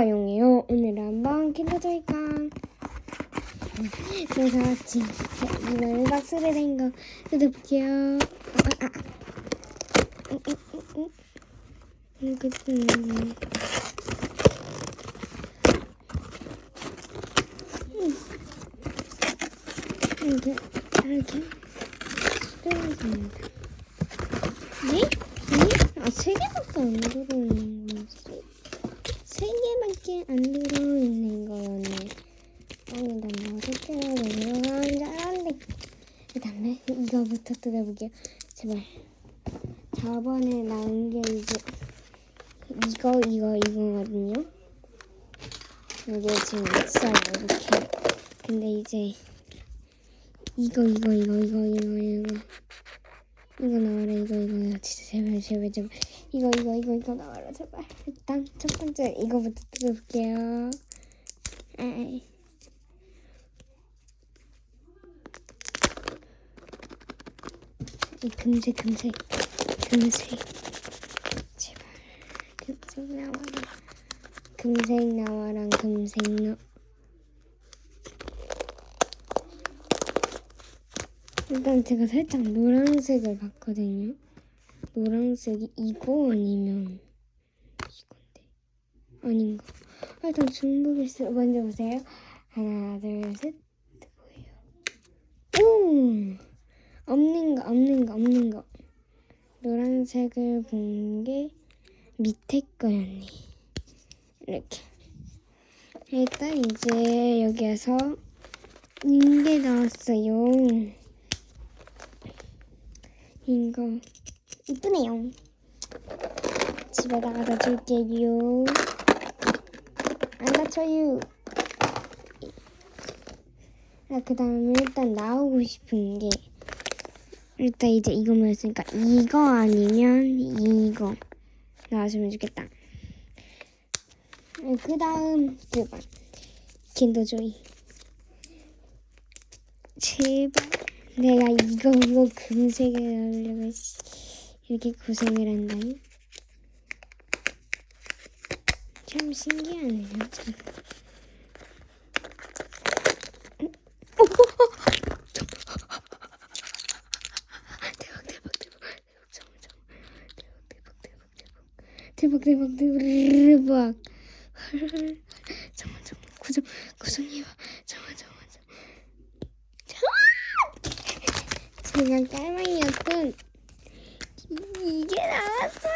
이거용이요. 오늘 한번 킨더조이가 그래서 같이 오늘 박스를 된거 뜯어볼게요. 아, 아, 아. 응. 이거 뜯는 이렇게 이렇게 뜯어줍니다. 네? 네? 아, 세 개밖에 안 거였어. 세 개밖에 안 들어있는 거였네. 아니, 난 개가 들어가는 줄 알았는데. 그 다음에 이거부터 뜯어볼게요. 제발. 저번에 나온 게 이제 이거, 이거, 이거거든요. 이게 지금 있어요, 이렇게. 근데 이제 이거, 이거, 이거, 이거, 이거, 이거. 이거 나와라 이거 이거. 진짜 제발 제발 제발. 이거 이거 이거 이거 나와라 제발. 일단 첫 번째 이거부터 뜯어볼게요. 아이. 이 금색 금색 금색. 제발. 금색 나와라. 금색 나와라 금색 나 일단 제가 살짝 노란색을 봤거든요. 노란색이 이거 아니면 이건데 아닌가? 아, 일단 중복일수 먼저 보세요. 하나, 둘, 셋. 오, 없는 거, 없는 거, 없는 거. 노란색을 본 게 밑에 거였네. 이렇게. 일단 이제 여기에서 이게 나왔어요. 이거 이쁘네요. 집에다가 놔줄게요. 안 다쳐요. 아, 그 다음에 일단 나오고 싶은 게 일단 이제 이거만 했으니까 이거 아니면 이거 나왔으면 좋겠다. 그 다음 두번 킨더조이 제발 내가 이거 이거 금색을 하려고 이렇게 고생을 한다니? 참 신기하네요. 참. 대박 대박 대박 대박 잠만 잠만 구정 구정이 봐 잠만 잠만 제가 깔망이였던 이게 나왔어요.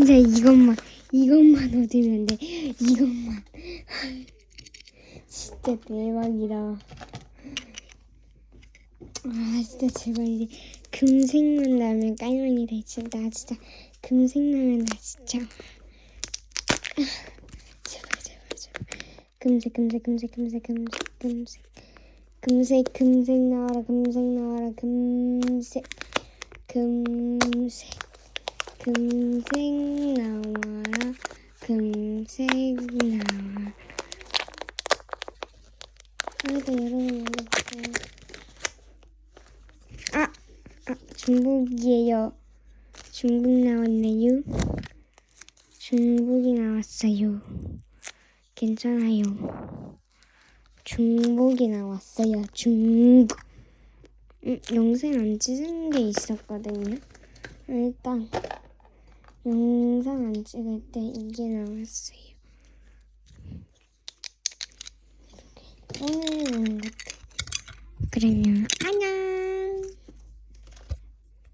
이제 이것만 이것만 얻으면 돼. 이것만 진짜 대박이다. 아 진짜 제발 이제 금색만 나면 깔망이다. 진짜 나 진짜 금색 나면 나 진짜 아, 제발 제발 제발 금색 금색 금색 금색 금색 금색 금색 금색 나와라 금색 나와라 금색 금색 금색 나와라 금색 나와라. 아이고 여러분 아, 아 중복이에요. 중복 나왔네요. 중복이 나왔어요. 괜찮아요 중복이 나왔어요. 중복. 음, 영상 안 찍은 게 있었거든요. 일단 영상 안 찍을 때 이게 나왔어요. 오늘은 것 그러면 안녕.